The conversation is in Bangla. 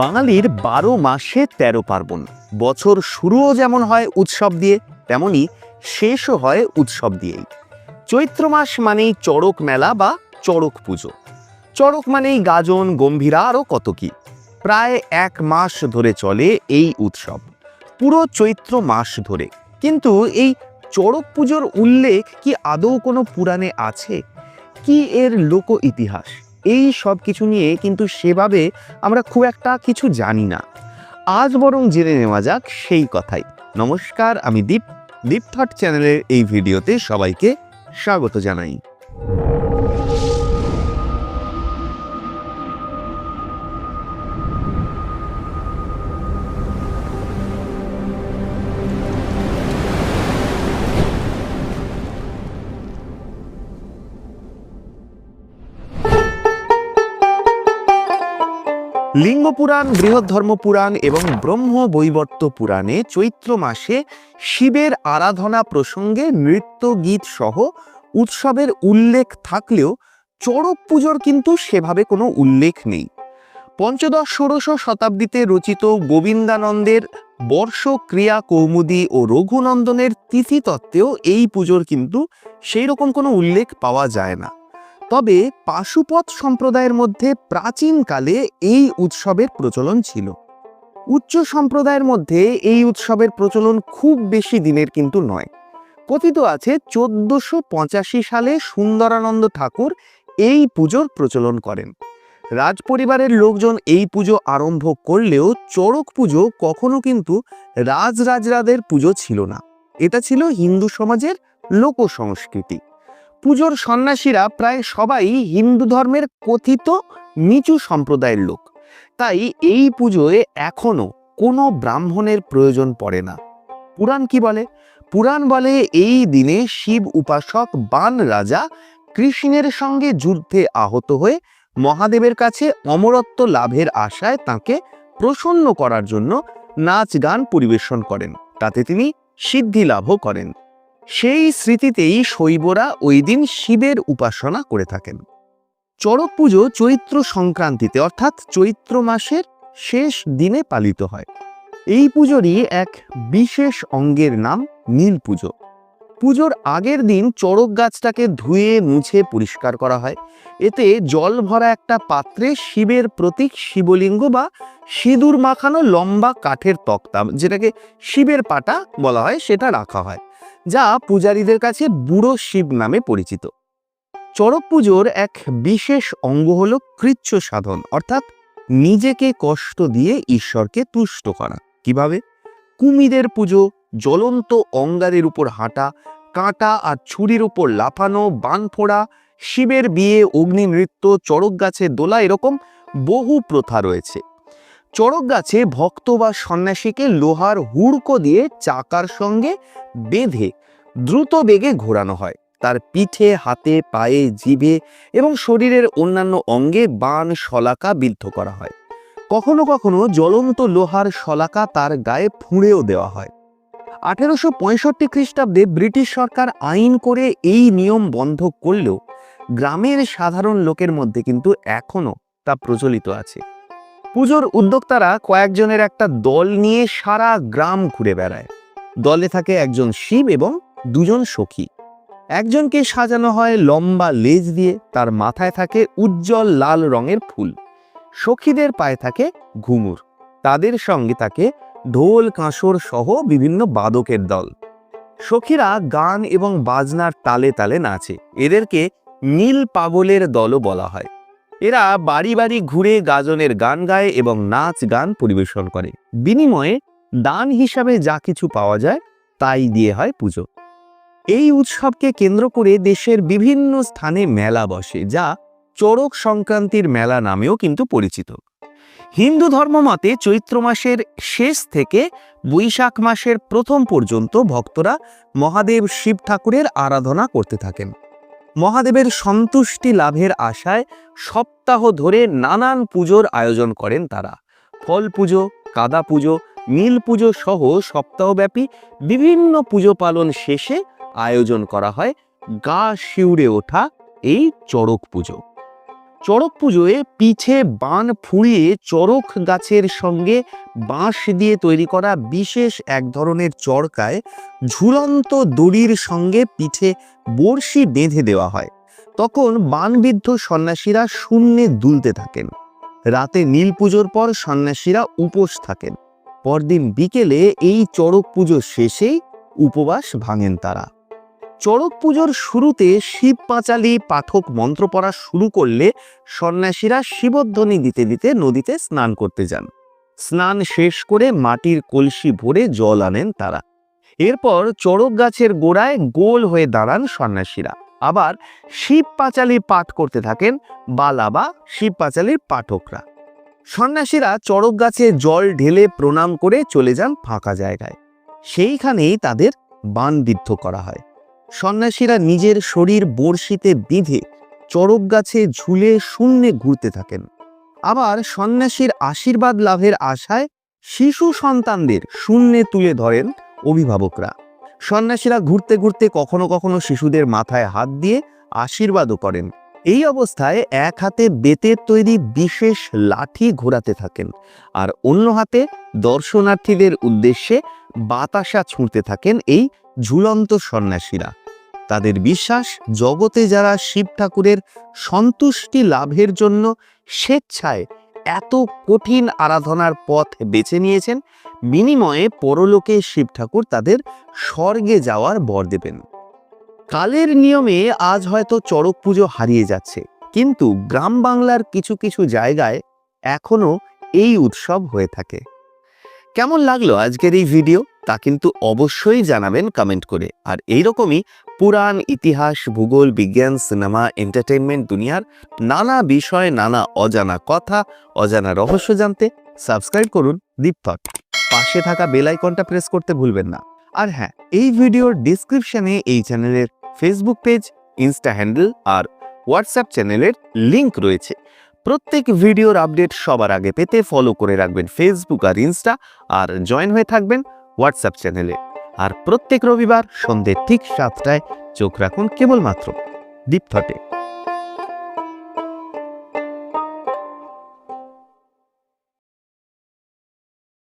বাঙালির বারো মাসে তেরো পার্বণ। বছর শুরুও যেমন হয় উৎসব দিয়ে, তেমনি শেষও হয় উৎসব দিয়েই। চৈত্র মাস মানেই চড়ক মেলা বা চড়ক পুজো। চড়ক মানেই গাজন, গম্ভীরা আরও কত কি। প্রায় এক মাস ধরে চলে এই উৎসব। পুরো চৈত্র মাস ধরে। কিন্তু এই চড়ক পুজোর উল্লেখ কি আদৌ কোনো পুরাণে আছে? কি এর লোক ইতিহাস এই সব কিছু নিয়ে কিন্তু সেভাবে আমরা খুব একটা কিছু জানি না। আজ বরং জেনে নেওয়া যাক সেই কথাই। নমস্কার, আমি দীপ। দীপ থট চ্যানেলের এই ভিডিওতে সবাইকে স্বাগত জানাই। লিঙ্গ পুরাণ বৃহৎ ধর্ম পুরাণ এবং ব্রহ্ম বৈবর্ত পুরাণে চৈত্র মাসে শিবের আরাধনা প্রসঙ্গে নৃত্য গীত সহ উৎসবের উল্লেখ থাকলেও চড়ক পুজোর কিন্তু সেভাবে কোনো উল্লেখ নেই। পঞ্চদশ, ষোড়শ শতাব্দীতে রচিত গোবিন্দানন্দের বর্ষ ক্রিয়া কৌমুদী ও রঘুনন্দনের তিথিতত্ত্বেও এই পুজোর কিন্তু সেই রকম কোনো উল্লেখ পাওয়া যায় না। তবে পাশুপত সম্প্রদায়ের মধ্যে প্রাচীনকালে এই উৎসবের প্রচলন ছিল। উচ্চ সম্প্রদায়ের মধ্যে এই উৎসবের প্রচলন খুব বেশি দিনের কিন্তু নয়। কথিত আছে চোদ্দশো পঁচাশি সালে সুন্দরানন্দ ঠাকুর এই পুজোর প্রচলন করেন। রাজপরিবারের লোকজন এই পুজো আরম্ভ করলেও চড়ক পুজো কখনো কিন্তু রাজরাজরাদের পুজো ছিল না। এটা ছিল হিন্দু সমাজের লোক সংস্কৃতি পুজোর সন্ন্যাসীরা প্রায় সবাই হিন্দু ধর্মের কথিত নিচু সম্প্রদায়ের লোক। তাই এই পুজোয় এখনও কোনো ব্রাহ্মণের প্রয়োজন পড়ে না। পুরাণ কি বলে? পুরাণ বলে এই দিনে শিব উপাসক বান রাজা কৃষ্ণের সঙ্গে যুদ্ধে আহত হয়ে মহাদেবের কাছে অমরত্ব লাভের আশায় তাকে প্রসন্ন করার জন্য নাচ গান পরিবেশন করেন। তাতে তিনি সিদ্ধি লাভও করেন। সেই স্মৃতিতেই শৈবরা ওই দিন শিবের উপাসনা করে থাকেন। চড়ক পুজো চৈত্র সংক্রান্তিতে, অর্থাৎ চৈত্র মাসের শেষ দিনে পালিত হয়। এই পুজোরই এক বিশেষ অঙ্গের নাম নীল পুজো। পুজোর আগের দিন চড়ক গাছটাকে ধুয়ে, মুছে পরিষ্কার করা হয়। এতে জল ভরা একটা পাত্রে শিবের প্রতীক শিবলিঙ্গ বা সিঁদুর মাখানো লম্বা কাঠের তক্তা, যেটাকে শিবের পাটা বলা হয়, সেটা রাখা হয়। যা পূজারীদের কাছে বুড়ো শিব নামে পরিচিত। চড়ক পুজোর এক বিশেষ অঙ্গ হল কৃচ্ছ সাধন, অর্থাৎ নিজেকে কষ্ট দিয়ে ঈশ্বরকে তুষ্ট করা। কীভাবে? কুমিদের পুজো, জ্বলন্ত অঙ্গারের উপর হাঁটা, কাঁটা আর ছুরির উপর লাফানো, বান ফোড়া, শিবের বিয়ে, অগ্নি নৃত্য, চড়ক গাছে দোলা এরকম বহু প্রথা রয়েছে। চড়ক গাছে ভক্ত বা সন্ন্যাসীকে লোহার হুড়কো দিয়ে চাকার সঙ্গে বেঁধে দ্রুত বেগে ঘোরানো হয়। তার পিঠে, হাতে, পায়ে, জিভে এবং শরীরের অন্যান্য অঙ্গে বান, শলাকা বিদ্ধ করা হয়। কখনো কখনো জ্বলন্ত লোহার শলাকা তার গায়ে ফুঁড়েও দেওয়া হয়। আঠেরোশো পঁয়ষট্টি খ্রিস্টাব্দে ব্রিটিশ সরকার আইন করে এই নিয়ম বন্ধ করলেও গ্রামের সাধারণ লোকের মধ্যে কিন্তু এখনও তা প্রচলিত আছে। পুজোর উদ্যোক্তারা কয়েকজনের একটা দল নিয়ে সারা গ্রাম ঘুরে বেড়ায়। দলে থাকে একজন শিব এবং দুজন সখী। একজনকে সাজানো হয় লম্বা লেজ দিয়ে, তার মাথায় থাকে উজ্জ্বল লাল রঙের ফুল। সখীদের পায়ে থাকে ঘুমুর। তাদের সঙ্গে থাকে ঢোল, কাঁসর সহ বিভিন্ন বাদকের দল। সখীরা গান এবং বাজনার তালে তালে নাচে। এদেরকে নীল পাগলের দলও বলা হয়। এরা বাড়ি বাড়ি ঘুরে গাজনের গান গায় এবং নাচ গান পরিবেশন করে। বিনিময়ে দান হিসাবে যা কিছু পাওয়া যায়, তাই দিয়ে হয় পুজো। এই উৎসবকে কেন্দ্র করে দেশের বিভিন্ন স্থানে মেলা বসে, যা চড়ক সংক্রান্তির মেলা নামেও কিন্তু পরিচিত। হিন্দু ধর্মমতে চৈত্র মাসের শেষ থেকে বৈশাখ মাসের প্রথম পর্যন্ত ভক্তরা মহাদেব শিব ঠাকুরের আরাধনা করতে থাকেন। মহাদেবের সন্তুষ্টি লাভের আশায় সপ্তাহ ধরে নানান পুজোর আয়োজন করেন তারা। ফল পুজো কাদা পুজো, নীল পুজো সহ সপ্তাহব্যাপী বিভিন্ন পুজো পালন শেষে আয়োজন করা হয় গা শিউরে ওঠা এই চড়ক পুজো। চড়ক পুজোয় পিঠে বান ফুঁড়িয়ে চড়ক গাছের সঙ্গে বাঁশ দিয়ে তৈরি করা বিশেষ এক ধরনের চরকায় ঝুলন্ত দড়ির সঙ্গে পিঠে বড়শি বেঁধে দেওয়া হয়। তখন বানবিদ্ধ সন্ন্যাসীরা শূন্যে দুলতে থাকেন। রাতে নীল পুজোর পর সন্ন্যাসীরা উপোস থাকেন। পরদিন বিকেলে এই চড়ক পুজো শেষেই উপবাস ভাঙেন তারা। চড়ক পুজোর শুরুতে শিব পাঁচালি পাঠক মন্ত্র পড়া শুরু করলে সন্ন্যাসীরা শিবধ্বনি দিতে দিতে নদীতে স্নান করতে যান। স্নান শেষ করে মাটির কলসি ভরে জল আনেন তারা। এরপর চড়ক গাছের গোড়ায় গোল হয়ে দাঁড়ান সন্ন্যাসীরা। আবার শিব পাঁচালি পাঠ করতে থাকেন বালা বা শিব পাঁচালির পাঠকরা। সন্ন্যাসীরা চড়ক গাছে জল ঢেলে প্রণাম করে চলে যান ফাঁকা জায়গায়। সেইখানেই তাদের বানবিদ্ধ করা হয়। সন্ন্যাসীরা নিজের শরীর বড়শিতে বিঁধে চড়ক গাছে ঝুলে শূন্যে ঘুরতে থাকেন। আবার সন্ন্যাসীর আশীর্বাদ লাভের আশায় শিশু সন্তানদের শূন্যে তুলে ধরেন অভিভাবকরা। সন্ন্যাসীরা ঘুরতে ঘুরতে কখনো কখনো শিশুদের মাথায় হাত দিয়ে আশীর্বাদও করেন। এই অবস্থায় এক হাতে বেতের তৈরি বিশেষ লাঠি ঘোরাতে থাকেন আর অন্য হাতে দর্শনার্থীদের উদ্দেশ্যে বাতাসা ছুঁড়তে থাকেন এই ঝুলন্ত সন্ন্যাসীরা। তাদের বিশ্বাস, জগতে যারা শিব ঠাকুরের সন্তুষ্টি লাভের জন্য স্বেচ্ছায় এত কঠিন আরাধনার পথ বেছে নিয়েছেন বিনিময়ে পরলোকে শিব ঠাকুর তাদের স্বর্গে যাওয়ার বর দেবেন। কালের নিয়মে আজ হয়তো চড়ক পুজো হারিয়ে যাচ্ছে, কিন্তু গ্রাম বাংলার কিছু কিছু জায়গায় এখনও এই উৎসব হয়ে থাকে। কেমন লাগল আজকের এই ভিডিও? তা কিন্তু অবশ্যই জানাবেন কমেন্ট করে। আর এইরকমই পুরাণ, ইতিহাস, ভূগোল, বিজ্ঞান, সিনেমা এন্টারটেনমেন্ট দুনিয়ার নানা বিষয়, নানা অজানা কথা, অজানা রহস্য জানতে সাবস্ক্রাইব করুন দীপথট পাশে থাকা বেল আইকনটা প্রেস করতে ভুলবেন না। আর হ্যাঁ এই ভিডিওর ডিসক্রিপশনে এই চ্যানেলের ফেসবুক পেজ ইনস্টা হ্যান্ডেল আর হোয়াটসঅ্যাপ চ্যানেলের লিংক রয়েছে। প্রত্যেক ভিডিওর আপডেট সবার আগে পেতে ফলো করে রাখবেন ফেসবুক আর ইনস্টা আর জয়েন হয়ে থাকবেন হোয়াটসঅ্যাপ চ্যানেলে আর প্রত্যেক রবিবার সন্ধ্যে ঠিক সাতটায় চোখ রাখুন কেবলমাত্র দীপথটে